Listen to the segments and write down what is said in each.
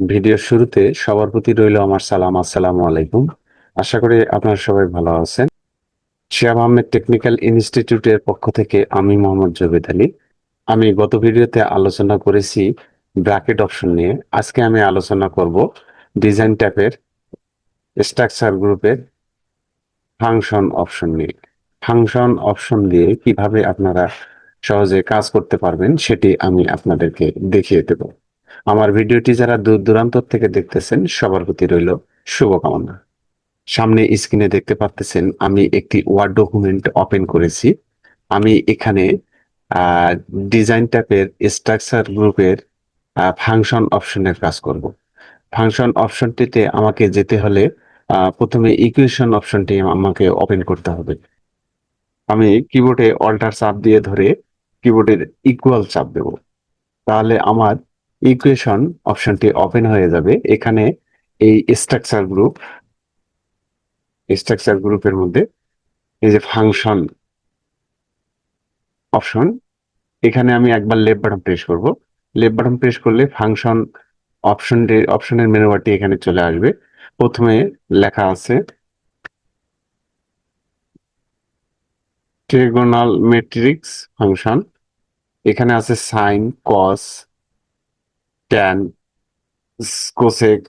ভিডিওর শুরুতে সবার প্রতি রইল আমার সালাম, আসসালামু আলাইকুম। আশা করি আপনারা সবাই ভালো আছেন। শিয়াব আহমেদ টেকনিক্যাল ইনস্টিটিউটের পক্ষ থেকে আমি মোহাম্মদ জবেদ আলী। আমি গত ভিডিওতে আলোচনা করেছি ব্র্যাকেট অপশন নিয়ে। আজকে আমি আলোচনা করব ডিজাইন ট্যাপের স্ট্রাকচার গ্রুপের ফাংশন অপশন নিয়ে। ফাংশন অপশন দিয়ে কীভাবে আপনারা সহজে কাজ করতে পারবেন সেটি আমি আপনাদেরকে দেখিয়ে দেব। আমার ভিডিওটি যারা দূর দূরান্ত থেকে দেখতেছেন, সবার প্রতি রইল শুভকামনা। সামনে স্ক্রিনে দেখতে পাচ্ছেন আমি একটি ওয়ার্ড ডকুমেন্ট ওপেন করেছি। আমি এখানে ডিজাইন ট্যাপের স্ট্রাকচার গ্রুপের ফাংশন অপশনের কাজ করব। ফাংশন অপশনটিতে আমাকে যেতে হলে প্রথমে ইকুয়েশন অপশনটি আমাকে ওপেন করতে হবে। আমি কিবোর্ডে অল্টার চাপ দিয়ে ধরে কিবোর্ডের ইকুয়াল চাপ দেব। তাহলে আমার ইকুয়েশন অপশনটি ওপেন হয়ে যাবে। এখানে এই স্ট্রাকচার গ্রুপ স্ট্রাকচার গ্রুপের মধ্যে এই যে ফাংশন অপশন এখানে আমি একবার লেফট বাটন প্রেস করব। লেফট বাটন প্রেস করলে ফাংশন অপশন অপশনের মেনু বারটি এখানে চলে আসবে। প্রথমে লেখা আছে ট্রিগোনাল মেট্রিক্স ফাংশন এখানে আছে sine cos tan cosec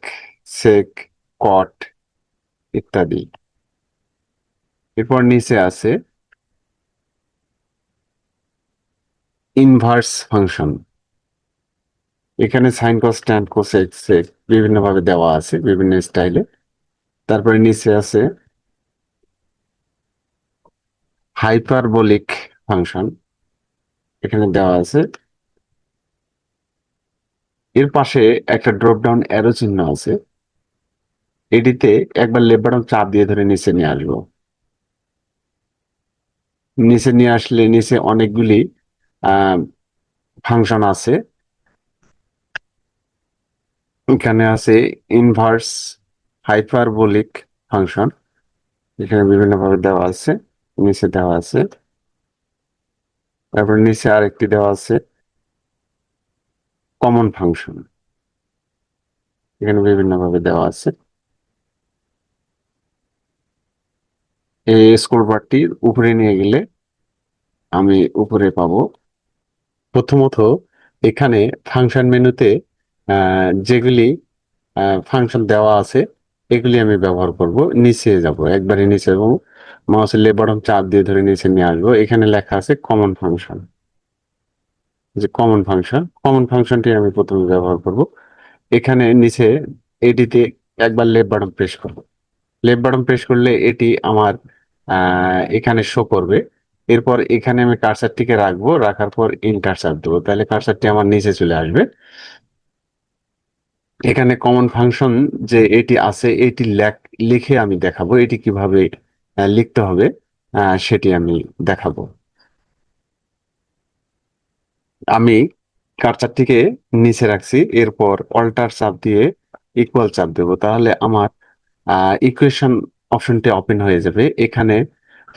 sec cot ইত্যাদি। এরপর নিচে আছে ইনভার্স ফাংশন এখানে sine cos tan cosec sec বিভিন্নভাবে দেওয়া আছে বিভিন্ন স্টাইলে তারপরে নিচে আছে হাইপারবোলিক ফাংশন এখানে দেওয়া আছে এর পাশে একটা ড্রপ ডাউন অ্যারো চিহ্ন আছে। এটিতে একবার বাটন চাপ দিয়ে ধরে নিচে নিয়ে আসব। নিচে নিয়ে আসলে নিচে অনেকগুলি ফাংশন আছে। এখানে আছে ইনভার্স হাইপারবোলিক ফাংশন এখানে বিভিন্নভাবে দেওয়া আছে, নিচে দেওয়া আছে। তারপর নিচে আরেকটি দেওয়া আছে। কমন ফাংশন এখানে বিভিন্নভাবে দেওয়া আছে। এই স্কোর বারটি উপরে নিয়ে গেলে আমি উপরে পাবো। প্রথমত, এখানে ফাংশন মেনুতে যেগুলি ফাংশন দেওয়া আছে, এগুলি আমি ব্যবহার করব। নিচে যাব, একবারে নিচে, এবং মাউসের বাটন চাপ দিয়ে ধরে নিচে নিয়ে আসব। এখানে লেখা আছে কমন ফাংশন যে কমন ফাংশন কমন ফাংশনটি আমি প্রথমে ব্যবহার করব। এখানে নিচে এটিতে একবার লেফট বাটন প্রেস করব। লেফট বাটন প্রেস করলে এটি আমার এখানে শো করবে। এরপর এখানে আমি কার্সারটিকে রাখব, রাখার পর ইন্টার চাপ দেবো। তাহলে কার্সারটি আমার নিচে চলে আসবে। এখানে কমন ফাংশন যে এটি আছে, এটি লেখ- লিখে আমি দেখাবো। এটি কীভাবে লিখতে হবে সেটি আমি দেখাবো। আমি কার্সারটিকে নিচে রাখছি, এরপর অল্টার চাপ দিয়ে ইকুয়াল চাপ দেবো। তাহলে আমার ইকুয়েশন অপশনটি ওপেন হয়ে যাবে। এখানে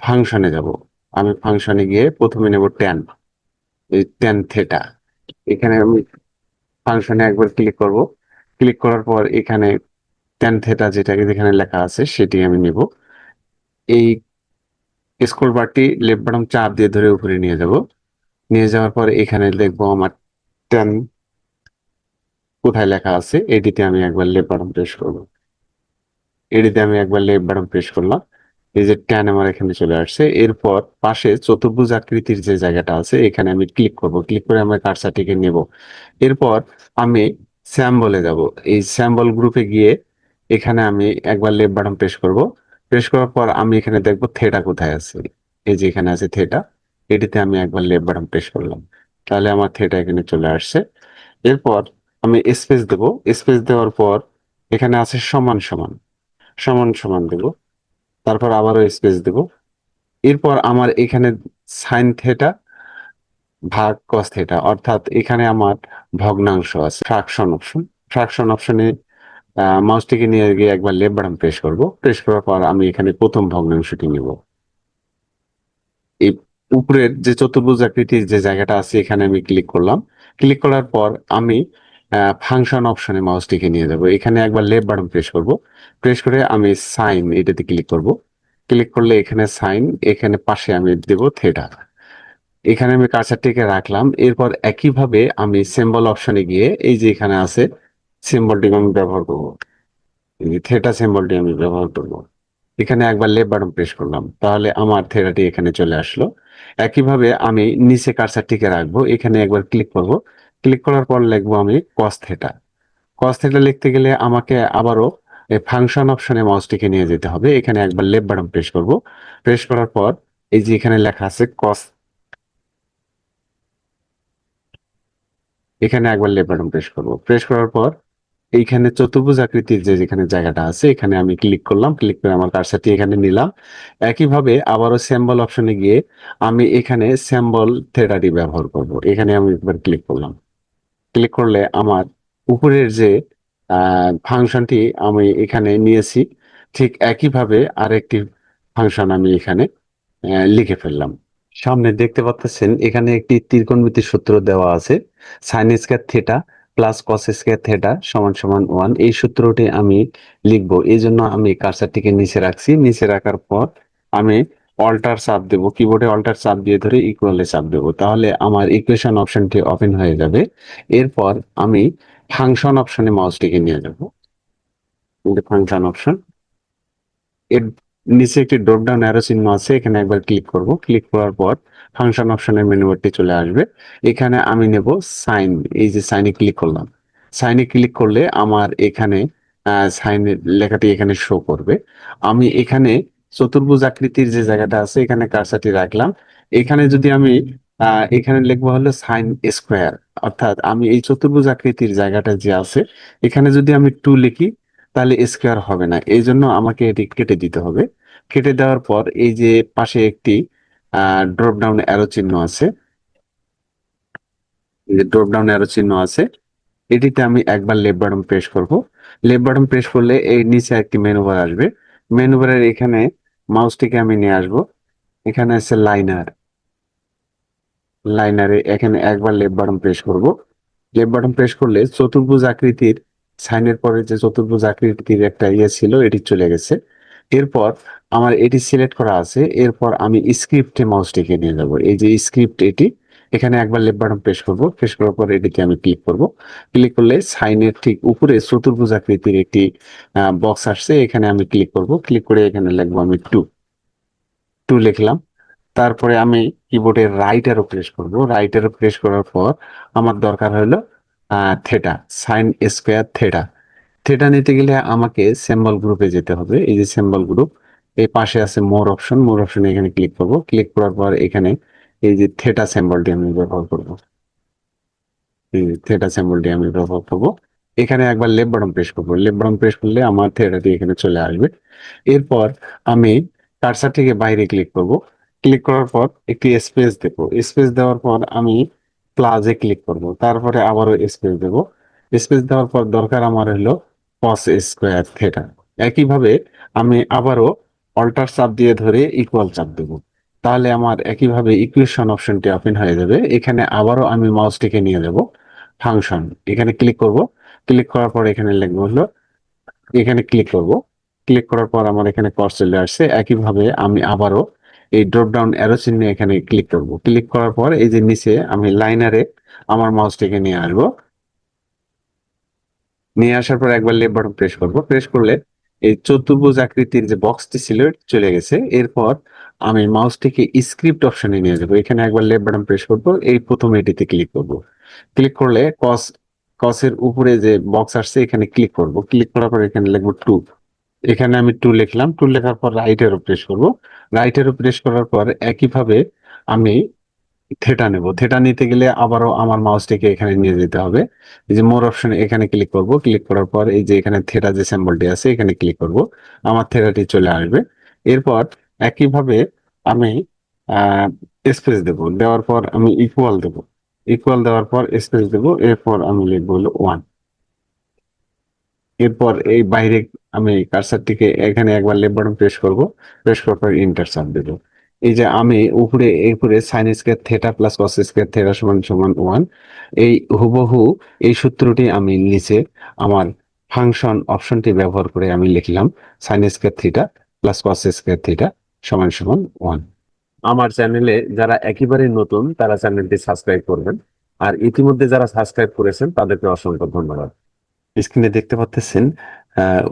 ফাংশনে যাব। আমি ফাংশনে গিয়ে প্রথমে নেব ট্যান এই ট্যান থেটা এখানে আমি ফাংশনে একবার ক্লিক করব। ক্লিক করার পর এখানে ট্যান থেটা যেটাকে যেখানে লেখা আছে, সেটি আমি নেব। এই স্ক্রল বারটি লেফট বাটন চাপ দিয়ে ধরে উপরে নিয়ে যাব। নিয়ে যাওয়ার পর এখানে দেখব আমার ট্যান কোথায় লেখা আছে এটিতে আমি একবার লেফট বাটন প্রেস করব। এটিতে আমি একবার লেফট বাটন প্রেস করলাম, এই যে ট্যান আমার এখানে চলে আসছে, এরপর পাশে চতুর্ভুজ আকৃতির যে জায়গাটা আছে, এখানে আমি ক্লিক করব ক্লিক করে আমার কার্সারটিকে নেব। এরপর আমি স্যাম্বলে যাব, এই স্যাম্বল গ্রুপে গিয়ে এখানে আমি একবার লেফট বাটন প্রেস করব। প্রেস করার পর আমি এখানে দেখব থেটা কোথায় আছে, এই যে এখানে আছে থেটা এটিতে আমি একবার লেফট বাটন প্রেস করলাম। তাহলে আমার থেটা এখানে চলে আসছে। এরপর আমি স্পেস দেব। স্পেস দেওয়ার পর এখানে আছে সমান সমান। সমান সমান দেব। তারপর আবারও স্পেস দেব। এরপর আমার এখানে সাইন থেটা ভাগ কস থেটা অর্থাৎ এখানে আমার ভগ্নাংশ আছে। ফ্রাকশন অপশন ফ্রাকশন অপশনে মাউসটিকে নিয়ে গিয়ে একবার লেফট বাটন প্রেস করব। প্রেস করার পর আমি এখানে প্রথম ভগ্নাংশটি নিব। এই উপরের যে চতুর্ভুজ আকৃতির যে জায়গাটা আছে, এখানে আমি ক্লিক করলাম। ক্লিক করার পর আমি ফাংশন অপশনে মাউসটিকে নিয়ে যাব। এখানে একবার লেফট বাটন প্রেস করব। প্রেস করে আমি সাইন এটাতে ক্লিক করব। ক্লিক করলে এখানে সাইন এখানে পাশে আমি দেব থেটা এখানে আমি কার্সারটিকে রাখলাম। এরপর একইভাবে আমি সিম্বল অপশনে গিয়ে এই যে এখানে আছে সিম্বলটি আমি ব্যবহার করব। থেটা সিম্বলটি আমি ব্যবহার করব। এখানে একবার লেফট বাটন প্রেস করলাম। তাহলে আমার থেটাটি এখানে চলে আসলো। একইভাবে আমি নিচে কার্সারটিকে রাখব, এখানে একবার ক্লিক করব। ক্লিক করার পর লিখব আমি কস থেটা কস থেটা লিখতে গেলে আমাকে আবারও ফাংশন অপশনে মাউসটিকে নিয়ে যেতে হবে। এখানে একবার লেফট বাটন প্রেস করব। প্রেস করার পর এই যে এখানে লেখা আছে কস এখানে একবার লেফট বাটন প্রেস করব। প্রেস করার পর এইখানে চতুর্ভুজ আকৃতির যে যেখানে জায়গাটা আছে, এখানে আমি ক্লিক করলাম ক্লিক করে আমার কার্সারটি এখানে নিলাম। একইভাবে আবারও স্যাম্বল অপশনে গিয়ে আমি এখানে স্যাম্বল থেটাটি ব্যবহার করব। এখানে আমি একবার ক্লিক করলাম। ক্লিক করলে আমার উপরের যে ফাংশনটি আমি এখানে নিয়েছি, ঠিক একইভাবে আরেকটি ফাংশন আমি এখানে লিখে ফেললাম। সামনে দেখতে পাচ্ছেন, এখানে একটি ত্রিকোণমিতির সূত্র দেওয়া আছে sine square theta plus cos square theta সমান সমান ওয়ান এই সূত্রটি আমি লিখব। এই জন্য আমি কার্সারটিকে নিচে রাখছি। নিচে রাখার পর আমি অল্টার চাপ দেবো। কিবোর্ডে অল্টার চাপ দিয়ে ধরে ইকুয়ালে চাপ দেবো। তাহলে আমার ইকুয়েশন অপশনটি ওপেন হয়ে যাবে। এরপর আমি ফাংশন অপশনে মাউসটিকে নিয়ে যাব। ফাংশন অপশন এর নিচে একটি ড্রপ ডাউন অ্যারো চিহ্ন আছে, এখানে একবার ক্লিক করব। ক্লিক করার পর ফাংশন অপশনের মেনু বারটি চলে আসবে। এখানে আমি নেব সাইন এই যে সাইনে ক্লিক করলাম। সাইনে ক্লিক করলে আমার এখানে সাইন লেখাটি এখানে শো করবে। আমি এখানে চতুর্ভুজ আকৃতির যে জায়গাটা আছে, এখানে কারসাটি রাখলাম। এখানে যদি আমি এখানে লিখব হলো সাইন স্কোয়ার অর্থাৎ আমি এই চতুর্ভুজ আকৃতির জায়গাটা যে আছে, এখানে যদি আমি টু লিখি তাহলে স্কোয়ার হবে না। এই জন্য আমাকে এটি কেটে দিতে হবে। কেটে দেওয়ার পর এই যে পাশে একটি ড্রপ ডাউন অ্যারো চিহ্ন আছে। ড্রপ ডাউন অ্যারো চিহ্ন আছে। এটিতে আমি একবার লেফট বাটন প্রেস করব। লেফট বাটন প্রেস করলে এই নিচে একটি মেনু বার আসবে। মেনু বারের এখানে মাউসটিকে আমি নিয়ে আসব। এখানে আছে লাইনার লাইনারে এখানে একবার লেফট বাটন প্রেস করব। লেফট বাটন প্রেস করলে চতুর্ভুজ আকৃতির সাইনের পরে যে চতুর্ভুজ আকৃতির একটা ইয়ে ছিল, এটি চলে গেছে। এরপর আমার এটি সিলেক্ট করা আছে। এরপর আমি স্ক্রিপ্টে মাউসটিকে নিয়ে যাব। এই যে স্ক্রিপ্ট এটি, এখানে একবার বাটন প্রেস করব। প্রেস করার পর এটিতে আমি ক্লিক করব। ক্লিক করলে সাইনের ঠিক উপরে চতুর্ভুজ আকৃতির একটি বক্স আসছে। এখানে আমি ক্লিক করব। ক্লিক করে এখানে লিখব আমি টু টু লিখলাম। তারপরে আমি কিবোর্ডের রাইট অ্যারো প্রেস করব। রাইট অ্যারো প্রেস করার পর আমার দরকার হলো theta sine square theta theta নিতে গেলে আমাকে সিম্বল গ্রুপে যেতে হবে। এই যে সিম্বল গ্রুপ এই পাশে আছে মোর অপশন মোর অপশনে এখানে ক্লিক করব। ক্লিক করার পর এখানে এই যে থেটা সিম্বলটি আমি ব্যবহার করব। থেটা সিম্বলটি আমি ব্যবহার করব। এখানে একবার লেফট বাটন প্রেস করব। লেফট বাটন প্রেস করলে আমার থেটাটি এখানে চলে আসবে। এরপর আমি কার্সার থেকে বাইরে ক্লিক করব। ক্লিক করার পর একটি স্পেস দেব স্পেস দেওয়ার পর আমি প্লাজে ক্লিক করব। তারপরে আবারও স্পেস দেব। স্পেস দেওয়ার পর দরকার আমার হলো কস স্কোয়ার থেটা একইভাবে আমি আবারও অল্টার চাপ দিয়ে ধরে ইকুয়াল চাপ দেব। তাহলে আমার একইভাবে ইকুয়েশন অপশনটি ওপেন হয়ে যাবে। এখানে আবারও আমি মাউসটিকে নিয়ে যাব ফাংশন এখানে ক্লিক করব। ক্লিক করার পর এখানে লিখব হলো, এখানে ক্লিক করব। ক্লিক করার পর আমার এখানে কস চলে আসছে। একইভাবে আমি আবারও এই ড্রপ ডাউন অ্যারো চিহ্নে এখানে ক্লিক করব। ক্লিক করার পর এই যে নিচে আমি লাইনারে আমার মাউসটিকে নিয়ে আসব। নিয়ে আসার পর একবার লেফট বাটন প্রেস করব। প্রেস করলে এই চতুর্ভুজ আকৃতির যে বক্সটি ছিল চলে গেছে। এরপর আমি মাউসটিকে স্ক্রিপ্ট অপশনে নিয়ে যাব। এখানে একবার লেফট বাটন প্রেস করব, এই প্রথম এটিতে ক্লিক করব। ক্লিক করলে কস কসের উপরে যে বক্স আসছে, এখানে ক্লিক করব। ক্লিক করার পর এখানে লিখব টু এখানে আমি টু লিখলাম। টু লেখার পর রাইট এরও প্রেস করব। রাইট এরও প্রেস করার পর একইভাবে আমি থেটা নেব। থেটা নিতে গেলে আবারও আমার মাউসটিকে এখানে নিয়ে যেতে হবে। এই যে মোর অপশন এখানে ক্লিক করব। ক্লিক করার পর এই যে এখানে থেটা যে সিম্বলটি আছে, এখানে ক্লিক করব। আমার থেটাটি চলে আসবে। এরপর একইভাবে আমি স্পেস দেব। দেওয়ার পর আমি ইকুয়াল দেব। ইকুয়াল দেওয়ার পর স্পেস দেব। এরপর আমি লিখব হলো ওয়ান এরপর এই বাইরে আমি কার্সারটিকে এখানে একবার লেফট বাটন প্রেস করব প্রেস করার পর ইন্টার চাপ দেবো। এই যে আমি উপরে উপরে sine square theta plus cos square theta সমান সমান ওয়ান এই হুবহু এই সূত্রটি আমি নিচে আমার ফাংশন অপশনটি ব্যবহার করে আমি লিখলাম sine square theta plus cos square theta সমান সমান ওয়ান আমার চ্যানেলে যারা একেবারে নতুন, তারা চ্যানেলটি সাবস্ক্রাইব করবেন। আর ইতিমধ্যে যারা সাবস্ক্রাইব করেছেন, তাদেরকে অসংখ্য ধন্যবাদ। স্ক্রিনে দেখতে পাচ্ছেন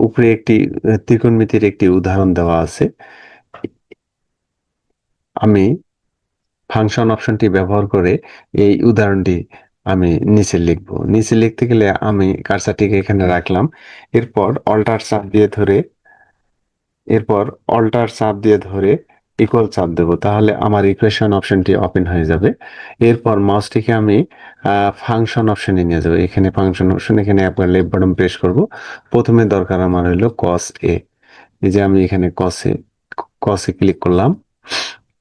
উপরে একটি ত্রিকোণ ত্রিকোণমিতির একটি উদাহরণ দেওয়া আছে। আমি ফাংশন অপশনটি ব্যবহার করে এই উদাহরণটি আমি নিচে লিখব। নিচে লিখতে গেলে আমি কার্সারটিকে এখানে রাখলাম। এরপর অল্টার চাপ দিয়ে ধরে, এরপর অল্টার চাপ দিয়ে ধরে ইকুয়াল চাপ দেবো, তাহলে আমার ইকুয়েশন অপশনটি ওপেন হয়ে যাবে। এরপর মাউসটিকে আমি ফাংশন অপশনে নিয়ে যাব। এখানে ফাংশন অপশন এখানে একবার লেফট বাটন প্রেস করব। প্রথমে দরকার আমার হলো কস এ এই যে আমি এখানে কসে কসে ক্লিক করলাম।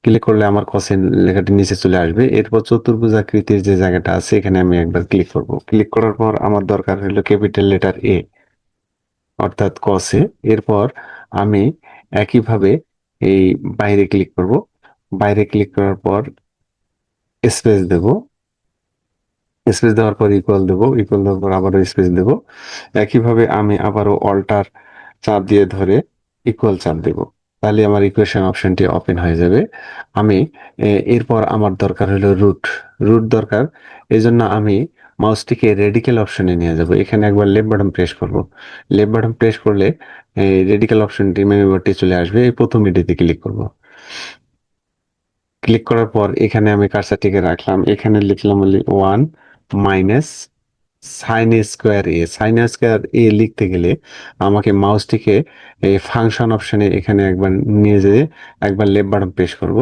ক্লিক করলে আমার কসের লেখাটি নিচে চলে আসবে। এরপর চতুর্ভুজ আকৃতির যে জায়গাটা আছে, এখানে আমি একবার ক্লিক করব। ক্লিক করার পর আমার দরকার হলো ক্যাপিটাল লেটার এ অর্থাৎ কসে এরপর আমি একইভাবে এই বাইরে ক্লিক করব। বাইরে ক্লিক করার পর স্পেস দেব। স্পেস দেওয়ার পর ইকুয়াল দেব। ইকুয়াল দেওয়ার পর আবারও স্পেস দেব। একইভাবে আমি আবারও অল্টার চাপ দিয়ে ধরে ইকুয়াল চাপ দেব। তাহলে আমার ইকুয়েশন অপশনটি ওপেন হয়ে যাবে। আমি এরপর আমার দরকার হলো রুট রুট দরকার। এই জন্য আমি মাউসটিকে রেডিক্যাল অপশনে নিয়ে যাব। এখানে একবার লেফট বাটন প্রেস করব। লেফট বাটন প্রেস করলে এই রেডিক্যাল অপশনটি মেনুবারটি চলে আসবে। এই প্রথম এটিতে ক্লিক করব। ক্লিক করার পর এখানে আমি কার্সারটিকে রাখলাম। এখানে লিখলাম one minus sine square A sine square A লিখতে গেলে আমাকে মাউসটিকে এই ফাংশন অপশনে এখানে একবার নিয়ে যেয়ে একবার লেফট বাটন প্রেস করব।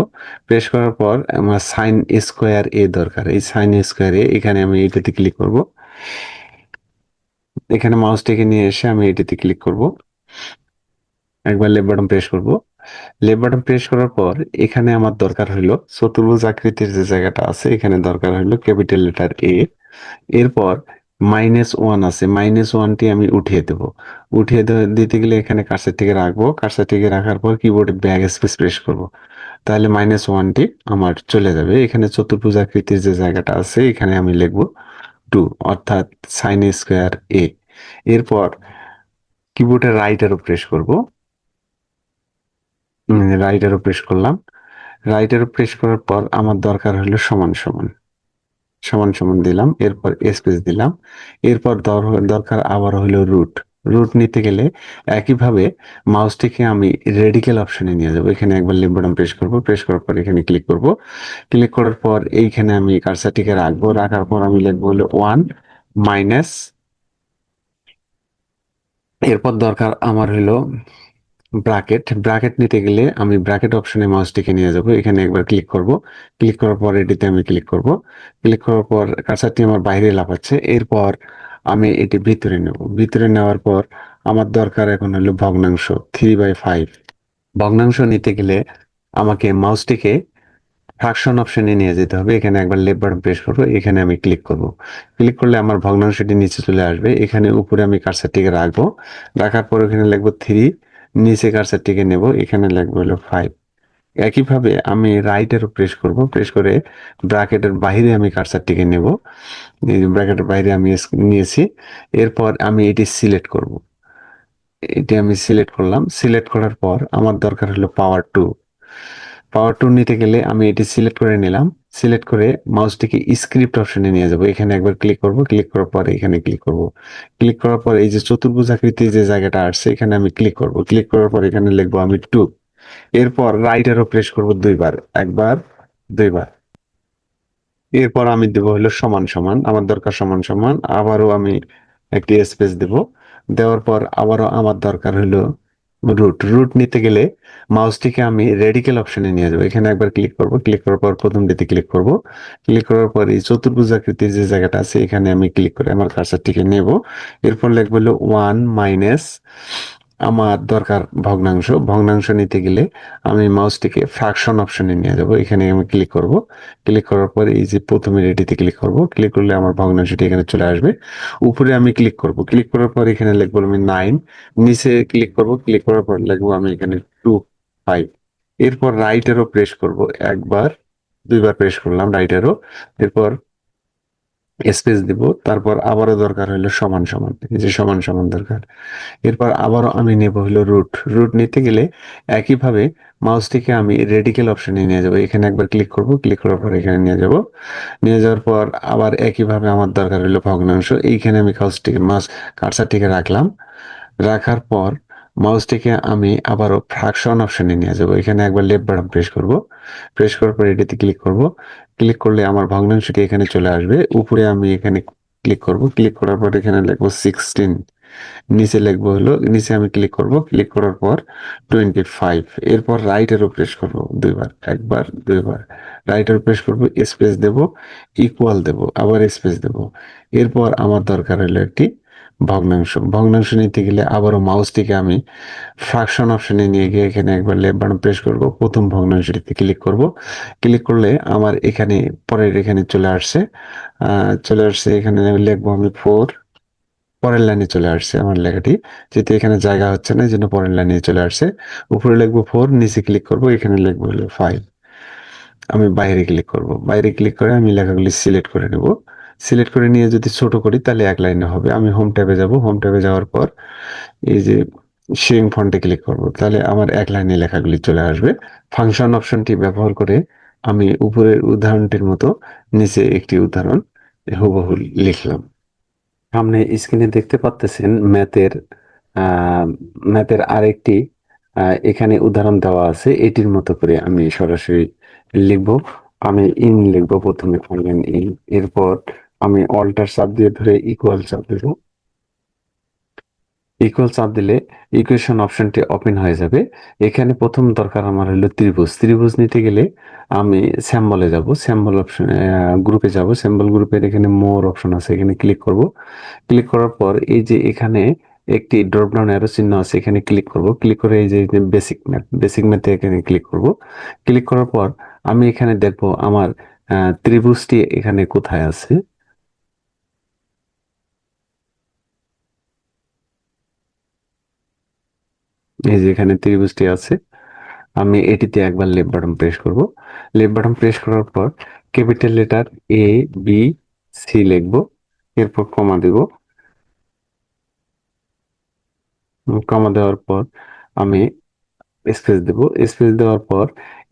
প্রেস করার পর আমার সাইন স্কোয়ার এ দরকার। এই সাইন স্কোয়ার এ এখানে আমি এটাতে ক্লিক করব। এখানে মাউসটিকে নিয়ে এসে আমি এটাতে ক্লিক করব। একবার লেফট বাটন প্রেস করব। লেফট বাটন প্রেস করার পর এখানে আমার দরকার হলো চতুর্ভুজ আকৃতির যে জায়গাটা আছে, এখানে দরকার হলো ক্যাপিটাল লেটার এ এরপর মাইনাস ওয়ান আছে, মাইনাস ওয়ানটি আমি উঠিয়ে দেব। উঠিয়ে দিতে গেলে এখানে কার্সারটিকে রাখব। কার্সারটিকে রাখার পর কিবোর্ডে ব্যাক স্পেস প্রেস করব। তাহলে মাইনাস ওয়ানটি আমার চলে যাবে। এখানে চতুর্ভুজ আকৃতির যে জায়গাটা আছে, এখানে আমি লিখব টু, অর্থাৎ সাইন স্কোয়ার এ এরপর কিবোর্ডের রাইট অ্যারো প্রেস করব। রাইট অ্যারো প্রেস করলাম। রাইট অ্যারো প্রেস করার পর আমার দরকার হলো সমান সমান। সমান সমান দিলাম, এরপর স্পেস দিলাম, এরপর দর- দরকার আবার হলো রুট রুট নিতে গেলে একইভাবে মাউসটিকে আমি রেডিক্যাল অপশনে নিয়ে যাব। এখানে একবার লেফট বাটন প্রেস করব প্রেস করার পর এখানে ক্লিক করব। ক্লিক করার পর এইখানে আমি কার্সারটিকে রাখব। রাখার পর আমি লিখব হলো ওয়ান মাইনাস এরপর দরকার আমার হলো ব্র্যাকেট ব্র্যাকেট নিতে গেলে আমি ব্র্যাকেট অপশনে মাউসটিকে নিয়ে যাব। এখানে একবার ক্লিক করব। ক্লিক করার পর এটিতে আমি ক্লিক করব। ক্লিক করার পর কার্সারটি আমার বাইরে লাফাচ্ছে। এরপর আমি এটি ভিতরে নেব। ভিতরে নেওয়ার পর আমার দরকার এখন হলো ভগ্নাংশ থ্রি বাই ফাইভ ভগ্নাংশ নিতে গেলে আমাকে মাউসটিকে ফ্রাকশন অপশনে নিয়ে যেতে হবে। এখানে একবার লেফট বাটন প্রেস করব। এখানে আমি ক্লিক করব। ক্লিক করলে আমার ভগ্নাংশটি নিচে চলে আসবে। এখানে উপরে আমি কার্সারটিকে রাখব। রাখার পর এখানে লিখব থ্রি নিচে কার্সারটিকে নেব, এখানে লাগবে হলো ফাইভ একইভাবে আমি রাইটেরও প্রেস করব প্রেস করে ব্র্যাকেটের বাইরে আমি কার্সারটিকে নেব। ব্র্যাকেটের বাইরে আমি নিয়েছি, এরপর আমি এটি সিলেক্ট করব। এটি আমি সিলেক্ট করলাম। সিলেক্ট করার পর আমার দরকার হলো পাওয়ার টু পাওয়ার টু নিতে গেলে আমি এটি সিলেক্ট করে নিলাম। সিলেক্ট করে মাউসটিকে স্ক্রিপ্ট অপশনে নিয়ে যাব। এখানে একবার ক্লিক করব। ক্লিক করার পর এখানে ক্লিক করব। ক্লিক করার পর এই যে চতুর্ভুজ আকৃতির যে জায়গাটা আসছে, এখানে আমি ক্লিক করব। ক্লিক করার পর এখানে লিখব আমি টু এরপর রাইট অ্যারো প্রেস করব দুইবার। একবার, দুইবার। এরপর আমি দেব হলো সমান সমান। আমার দরকার সমান সমান। আবারও আমি একটি স্পেস দেব। দেওয়ার পর আবারও আমার দরকার হলো রুট রুট নিতে গেলে মাউসটিকে আমি রেডিক্যাল অপশনে নিয়ে যাব। এখানে একবার ক্লিক করব। ক্লিক করার পর প্রথমটিতে ক্লিক করব। ক্লিক করার পর এই চতুর্ভুজ আকৃতির যে জায়গাটা আছে, এখানে আমি ক্লিক করে আমার কার্সারটিকে নেব। এরপর লিখব হলো ওয়ান মাইনাস আমার দরকার ভগ্নাংশ। ভগ্নাংশ নিতে গেলে আমি মাউসটিকে ফ্র্যাকশন অপশনে নিয়ে যাব। এখানে আমি ক্লিক করব। ক্লিক করার পরে এই যে প্রথমে রেডিতে ক্লিক করব। ক্লিক করলে আমার ভগ্নাংশটি এখানে চলে আসবে। উপরে আমি ক্লিক করব। ক্লিক করার পর এখানে লিখব আমি নাইন নিচে ক্লিক করব। ক্লিক করার পর লিখব আমি এখানে টু ফাইভ এরপর রাইট প্রেস করব। একবার, দুইবার প্রেস করলাম রাইট এরপর স্পেস দিব, তারপর আবারও দরকার হলো সমান সমান, এই যে সমান সমান দরকার। এরপর আবারও আমি নেব হলো রুট রুট নিতে গেলে একইভাবে মাউসটিকে আমি রেডিকেল অপশনে নিয়ে যাব। এখানে একবার ক্লিক করব ক্লিক করার পর এখানে নিয়ে যাব। নিয়ে যাওয়ার পর আবার একইভাবে আমার দরকার হলো ভগ্নাংশ। এইখানে আমি কাউসটিকে মাউস কার্সারটিকে রাখলাম। রাখার পর মাউসটিকে আমি আবারও ফ্র্যাকশন অপশনে নিয়ে যাব। এখানে একবার লেফট বাটন প্রেস করব। প্রেস করার পর এটিতে ক্লিক করব। ক্লিক করলে আমার ভগ্নাংশটি এখানে চলে আসবে। উপরে আমি এখানে ক্লিক করব। ক্লিক করার পর এখানে লিখব সিক্সটিন নিচে লিখব হলো, নিচে আমি ক্লিক করব। ক্লিক করার পর টোয়েন্টি ফাইভ এরপর রাইট এরও প্রেস করব দুইবার। একবার, দুইবার। রাইট এরও প্রেস করব স্পেস দেব ইকুয়াল দেব, আবার স্পেস দেব। এরপর আমার দরকার হলো একটি ভগ্নাংশ। ভগ্নাংশ নিতে গেলে আবারও মাউসটিকে আমি ফ্রাকশন অপশনে নিয়ে গিয়ে এখানে একবার লেফট প্রেস করব। প্রথম ভগ্নাংশটিতে ক্লিক করব। ক্লিক করলে আমার এখানে, পরের এখানে চলে আসছে। চলে আসছে এখানে লিখব আমি ফোর পরের লাইনে চলে আসছে আমার লেখাটি। যেহেতু এখানে জায়গা হচ্ছে না জন্য পরের লাইনে চলে আসছে। উপরে লিখব ফোর নিচে ক্লিক করব, এখানে লিখব হলো ফাইভ আমি বাইরে ক্লিক করব। বাইরে ক্লিক করে আমি লেখাগুলি সিলেক্ট করে নেব। সিলেক্ট করে নিয়ে যদি ছোট করি, তাহলে এক লাইনে হবে। আমি হোম ট্যাবে যাব। হোম ট্যাবে যাওয়ার পর এই যে শেরিং ফন্টে ক্লিক করব, তাহলে আমার এক লাইনে লেখাগুলি চলে আসবে। ফাংশন অপশনটি ব্যবহার করে আমি উপরের উদাহরণটির মতো নিচে একটি উদাহরণ হুবহু লিখলাম। সামনে স্ক্রিনে দেখতে পাচ্তেছেন ম্যাথের ম্যাথের আরেকটি এখানে উদাহরণ দেওয়া আছে। এটির মতো করে আমি সরাসরি লিখব। আমি ইন লিখব প্রথমে ফরলেন ইন এরপর আমি অল্টার চাপ দিয়ে ধরে ইকুয়াল চাপ দেব। ইকুয়াল চাপ দিলে ইকুয়েশন অপশনটি ওপেন হয়ে যাবে। এখানে প্রথম দরকার আমার হলো ত্রিভুজ। ত্রিভুজ নিতে গেলে আমি স্যাম্বলে যাব। স্যাম্বল অপশন গ্রুপে যাব। স্যাম্বল গ্রুপের এখানে মোর অপশন আছে। এখানে ক্লিক করব। ক্লিক করার পর এই যে এখানে একটি ড্রপ ডাউন অ্যারো চিহ্ন আছে, এখানে ক্লিক করব। ক্লিক করে এই যে বেসিক ম্যাথ বেসিক ম্যাথে এখানে ক্লিক করব। ক্লিক করার পর আমি এখানে দেখব আমার ত্রিভুজটি এখানে কোথায় আছে। এই যে এখানে ত্রিভুজটি আছে, আমি এটিতে একবার লেফট বাটন প্রেস করব। লেফট বাটন প্রেস করার পর capital letter A B C লিখব। এরপর কমা দেব। কমা দেওয়ার পর আমি স্পেস দেব। স্পেস দেওয়ার পর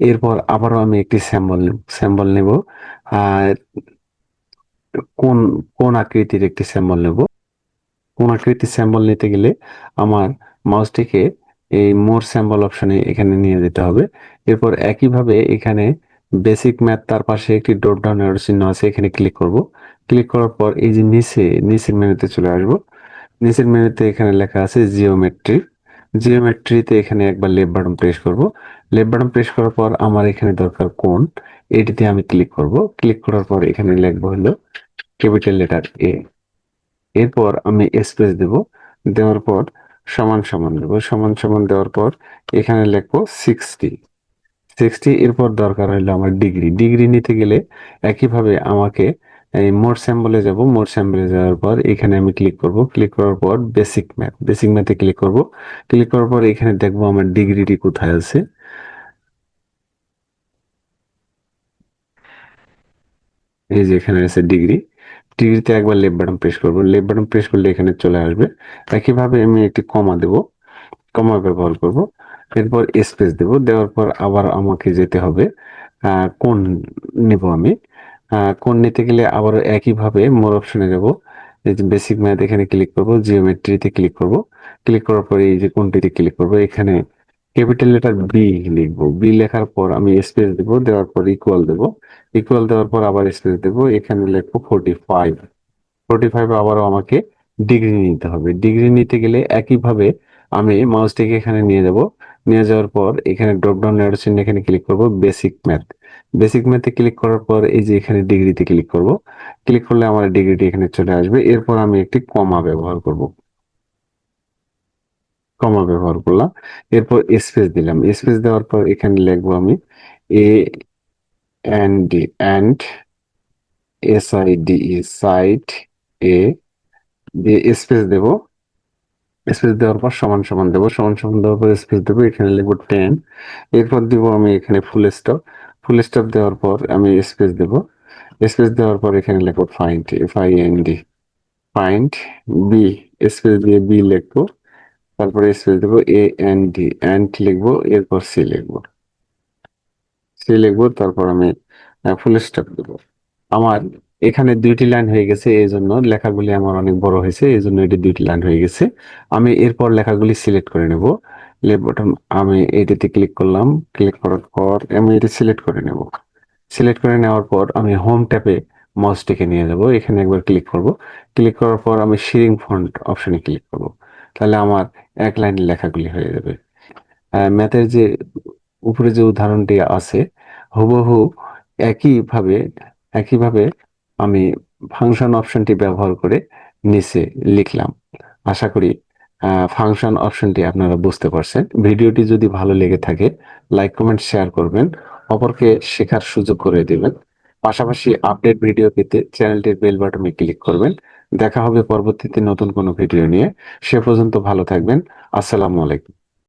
এরপর আবারও আমি একটি স্যাম্বল স্যাম্বল নেব। আর কোন কোন আকৃতির একটি স্যাম্বল নেব? কোন আকৃতির স্যাম্বল নিতে গেলে আমার মাউসটিকে এই মোর স্যাম্বল অপশনে এখানে নিয়ে যেতে হবে। এরপর একইভাবে এখানে বেসিক ম্যাথ তার পাশে একটি ড্রপ ডাউন এরো চিহ্ন আছে, এখানে ক্লিক করব। ক্লিক করার পর এই যে নিচে, নিচের মেনুতে চলে আসব। নিচের মেনুতে এখানে লেখা আছে জিওমেট্রি। জিওমেট্রিতে এখানে একবার লেফট বাটন প্রেস করব। লেফট বাটন প্রেস করার পর আমার এখানে দরকার কোন, এটিতে আমি ক্লিক করব। ক্লিক করার পর এখানে লিখব হলো ক্যাপিটাল লেটার এ। এরপর আমি স্পেস দেব। দেওয়ার পর সমান সমান দেব সমান সমান দেওয়ার পর এখানে লিখব সিক্সটি সিক্সটি এরপর দরকার হলো আমার ডিগ্রি ডিগ্রি নিতে গেলে একইভাবে আমাকে এই মোর স্যাম্বলে যাব। মোর স্যাম্বলে যাওয়ার পর এখানে আমি ক্লিক করব। ক্লিক করার পর বেসিক ম্যাথ বেসিক ম্যাথে ক্লিক করব। ক্লিক করার পর এখানে দেখব আমার ডিগ্রিটি কোথায় আছে। এই যে এখানে আছে ডিগ্রি ডিগ্রিতে একবার লেফট বাটন প্রেস করব। লেফট বাটন প্রেস করলে এখানে চলে আসবে। একইভাবে আমি একটি কমা দেব। কমা ব্যবহার করব। এরপর স্পেস দেব। দেওয়ার পর আবার আমাকে যেতে হবে। কোন নেব আমি। কোন নিতে গেলে আবার একইভাবে মোর অপশনে যাব। এই যে বেসিক ম্যাথ এখানে ক্লিক করব। জিওমেট্রিতে ক্লিক করব। ক্লিক করার পরে এই যে কোনটিতে ক্লিক করব। এখানে ক্যাপিটাল লেটার বি লিখব। বি লেখার পর আমি স্পেস দেব, দেওয়ার পর ইকুয়াল দেব। ইকুয়াল দেওয়ার পর আবার স্পেস দেব। এখানে লিখব ফোর্টি ফাইভ ফোর্টি ফাইভ আবারও আমাকে ডিগ্রি নিতে হবে। ডিগ্রি নিতে গেলে একইভাবে আমি মাউসটিকে এখানে নিয়ে যাব। নিয়ে যাওয়ার পর এখানে ড্রপ ডাউন এরো চিহ্ন এখানে ক্লিক করব বেসিক ম্যাথ বেসিক ম্যাথে ক্লিক করার পর এই যে এখানে ডিগ্রিতে ক্লিক করব। ক্লিক করলে আমার ডিগ্রিটি এখানে চলে আসবে। এরপর আমি একটি কমা ব্যবহার করব। কমা ব্যবহার করলাম। এরপর স্পেস দিলাম। স্পেস দেওয়ার পর এখানে লিখব আমি A N D and S I D E side এ দিয়ে স্পেস দেব। স্পেস দেওয়ার পর সমান সমান দেবো। সমান সমান দেওয়ার পর স্পেস দেবো। এখানে লিখব টেন এরপর দিব আমি এখানে ফুল স্টপ ফুল স্টপ দেওয়ার পর আমি স্পেস দেব। স্পেস দেওয়ার পর এখানে লিখব find F I N D find B space দিয়ে বি লিখব। তারপরে স্পেস দেবো এ এন ডি অ্যান্ড লিখব, এরপর সি লিখব। সি লিখব, তারপর আমি ফুল স্টপ দেবো। আমার এখানে দুইটি লাইন হয়ে গেছে, এই জন্য লেখাগুলি আমার অনেক বড় হয়েছে, এই জন্য এটি দুইটি লাইন হয়ে গেছে। আমি এরপর লেখাগুলি সিলেক্ট করে নেব। লেফট বাটন আমি এটিতে ক্লিক করলাম। ক্লিক করার পর আমি এটি সিলেক্ট করে নেব। সিলেক্ট করে নেওয়ার পর আমি হোম ট্যাবে মাউসটিকে নিয়ে যাব। এখানে একবার ক্লিক করব। ক্লিক করার পর আমি শিরিং ফন্ট অপশনে ক্লিক করব। তাহলে আমার এক লাইন লেখাগুলি হয়ে যাবে। ম্যাথের যে উপরে যে উদাহরণটি আছে, হুবহু একইভাবে একইভাবে আমি ফাংশন অপশনটি ব্যবহার করে নিচে লিখলাম। আশা করি ফাংশন অপশনটি আপনারা বুঝতে পারছেন। ভিডিওটি যদি ভালো লেগে থাকে লাইক কমেন্ট শেয়ার করবেন। অপরকে শেখার সুযোগ করে দিবেন। পাশাপাশি আপডেট ভিডিও পেতে চ্যানেলটির বেল বাটনে ক্লিক করবেন। দেখা হবে পরবর্তীতে নতুন কোনো ভিডিও নিয়ে। সে পর্যন্ত ভালো থাকবেন। আসসালামু আলাইকুম।